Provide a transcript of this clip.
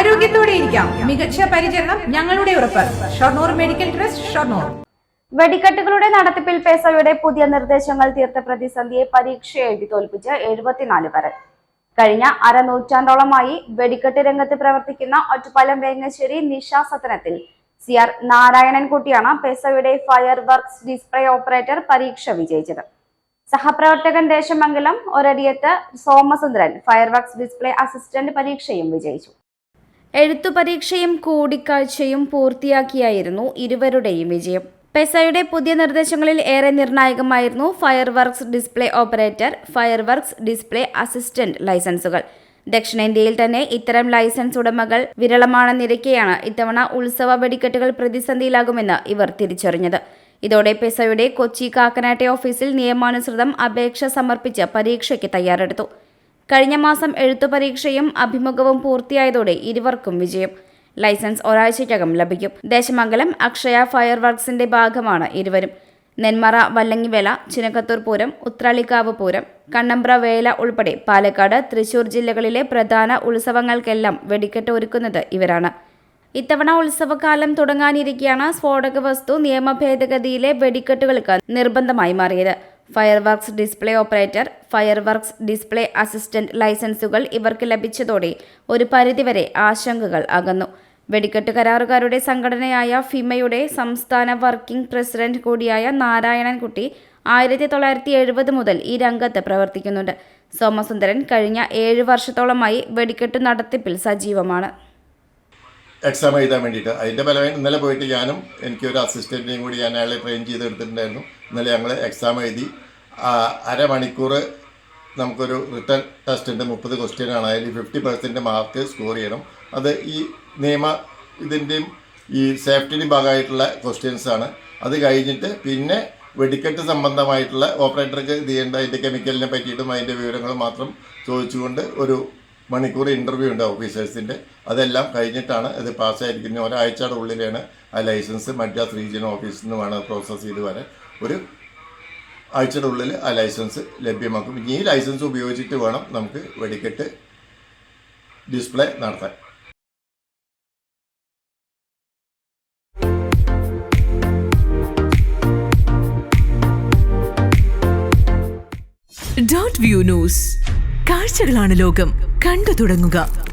ആരോഗ്യത്തോടെ ഇരിക്കാം. മികച്ച പരിചരണം ഞങ്ങളുടെ ഉറപ്പ്. Shoranur medical trust Shoranur. വെടിക്കെട്ടുകളുടെ നടത്തിപ്പിൽ പേസയുടെ പുതിയ നിർദ്ദേശങ്ങൾ തീർത്ത പ്രതിസന്ധിയെ പരീക്ഷ എഴുതി തോൽപ്പിച്ച് എഴുപത്തിനാല് പേർ. കഴിഞ്ഞ അരനൂറ്റാണ്ടോളമായി വെടിക്കെട്ട് രംഗത്ത് പ്രവർത്തിക്കുന്ന ഒറ്റപ്പാലം വേങ്ങശ്ശേരി നിശാസത്തനത്തിൽ സി ആർ നാരായണൻകുട്ടിയാണ് പെസയുടെ ഫയർ വർക്ക്സ് ഡിസ്പ്ലേ ഓപ്പറേറ്റർ പരീക്ഷ വിജയിച്ചത്. സഹപ്രവർത്തകൻ ദേശമംഗലം ഒരടിയത്ത് Somasundaran fireworks display assistant പരീക്ഷയും വിജയിച്ചു. എഴുത്തു പരീക്ഷയും കൂടിക്കാഴ്ചയും പൂർത്തിയാക്കിയായിരുന്നു ഇരുവരുടെയും വിജയം. പെസയുടെ പുതിയ നിർദ്ദേശങ്ങളിൽ ഏറെ നിർണായകമായിരുന്നു fireworks display operator fireworks display assistant ലൈസൻസുകൾ. ദക്ഷിണേന്ത്യയിൽ തന്നെ ഇത്തരം ലൈസൻസ് ഉടമകൾ വിരളമാണെന്നിരിക്കെയാണ് ഇത്തവണ ഉത്സവ വെടിക്കെട്ടുകൾ പ്രതിസന്ധിയിലാകുമെന്ന് ഇവർ തിരിച്ചറിഞ്ഞത്. ഇതോടെ പെസയുടെ കൊച്ചി കാക്കനാട്ടെ ഓഫീസിൽ നിയമാനുസൃതം അപേക്ഷ സമർപ്പിച്ച് പരീക്ഷയ്ക്ക് തയ്യാറെടുത്തു. കഴിഞ്ഞ മാസം എഴുത്തു പരീക്ഷയും അഭിമുഖവും പൂർത്തിയായതോടെ ഇരുവർക്കും വിജയം. ലൈസൻസ് ഒരാഴ്ചയ്ക്കകം ലഭിക്കും. ദേശമംഗലം അക്ഷയ ഫയർ വർക്സിന്റെ ഭാഗമാണ് ഇരുവരും. നെന്മറ വല്ലങ്ങിവേല ചിനക്കത്തൂർ പൂരം ഉത്രാളിക്കാവ് പൂരം കണ്ണമ്പ്ര വേല ഉൾപ്പെടെ പാലക്കാട് തൃശൂർ ജില്ലകളിലെ പ്രധാന ഉത്സവങ്ങൾക്കെല്ലാം വെടിക്കെട്ട് ഒരുക്കുന്നത് ഇവരാണ്. ഇത്തവണ ഉത്സവകാലം തുടങ്ങാനിരിക്കെയാണ് സ്ഫോടക വസ്തു നിയമ ഭേദഗതിയിലെ വെടിക്കെട്ടുകൾക്ക് നിർബന്ധമായി മാറിയത്. Fireworks display operator fireworks display assistant ലൈസൻസുകൾ ഇവർക്ക് ലഭിച്ചതോടെ ഒരു പരിധിവരെ ആശങ്കകൾ അകന്നു. വെടിക്കെട്ട് കരാറുകാരുടെ സംഘടനയായ ഫിമയുടെ സംസ്ഥാന വർക്കിംഗ് പ്രസിഡന്റ് കൂടിയായ നാരായണൻകുട്ടി ആയിരത്തി തൊള്ളായിരത്തി എഴുപത് മുതൽ ഈ രംഗത്ത് പ്രവർത്തിക്കുന്നുണ്ട്. സോമസുന്ദരൻ കഴിഞ്ഞ ഏഴ് വർഷത്തോളമായി വെടിക്കെട്ട് നടത്തിപ്പിൽ സജീവമാണ്. എക്സാം എഴുതാൻ വേണ്ടിയിട്ട്. അതിന്റെ ഫലമായി ഇന്നലെ പോയിട്ട് ഞാനും എനിക്കൊരു അസിസ്റ്റന്റിനെയും കൂടി ഞാൻ അയാളെ ട്രെയിൻ ചെയ്ത് എടുത്തിട്ടുണ്ടായിരുന്നു. ഇന്നലെ ഞങ്ങൾ എക്സാം എഴുതി അരമണിക്കൂർ നമുക്കൊരു റിട്ടേൺ ടെസ്റ്റ് ഉണ്ട് മുപ്പത് ക്വസ്റ്റ്യൻ ആണ്. അതിൽ ഫിഫ്റ്റി പെർസെന്റ് മാർക്ക് സ്കോർ ചെയ്യണം. അത് ഈ നിയമ ഇതിന്റെയും ഈ സേഫ്റ്റിയുടെയും ഭാഗമായിട്ടുള്ള ക്വസ്റ്റ്യൻസ് ആണ്. അത് കഴിഞ്ഞിട്ട് പിന്നെ വെടിക്കെട്ട് സംബന്ധമായിട്ടുള്ള ഓപ്പറേറ്റർക്ക് ഇത് ചെയ്യേണ്ട അതിന്റെ കെമിക്കലിനെ പറ്റിയിട്ടും അതിന്റെ വിവരങ്ങൾ മാത്രം ചോദിച്ചുകൊണ്ട് ഒരു മണിക്കൂർ ഇന്റർവ്യൂ ഉണ്ട് ഓഫീസേഴ്സിന്റെ അതെല്ലാം കഴിഞ്ഞിട്ടാണ് ഇത് പാസ്സായിരിക്കുന്നത് ഒരാഴ്ചയുടെ ഉള്ളിലാണ് ആ ലൈസൻസ് മദ്രാസ് റീജിയൻ ഓഫീസിൽ നിന്ന് വേണം പ്രോസസ്സ് ചെയ്ത് വരാൻ. ഒരു ആഴ്ചയുടെ ഉള്ളിൽ ആ ലൈസൻസ് ലഭ്യമാക്കും. ഇനി ഈ ലൈസൻസ് ഉപയോഗിച്ചിട്ട് വേണം നമുക്ക് വെടിക്കെട്ട് ഡിസ്പ്ലേ നടത്താൻ. Dot view news. കാഴ്ചകളാണ് ലോകം. കണ്ടു തുടങ്ങുക.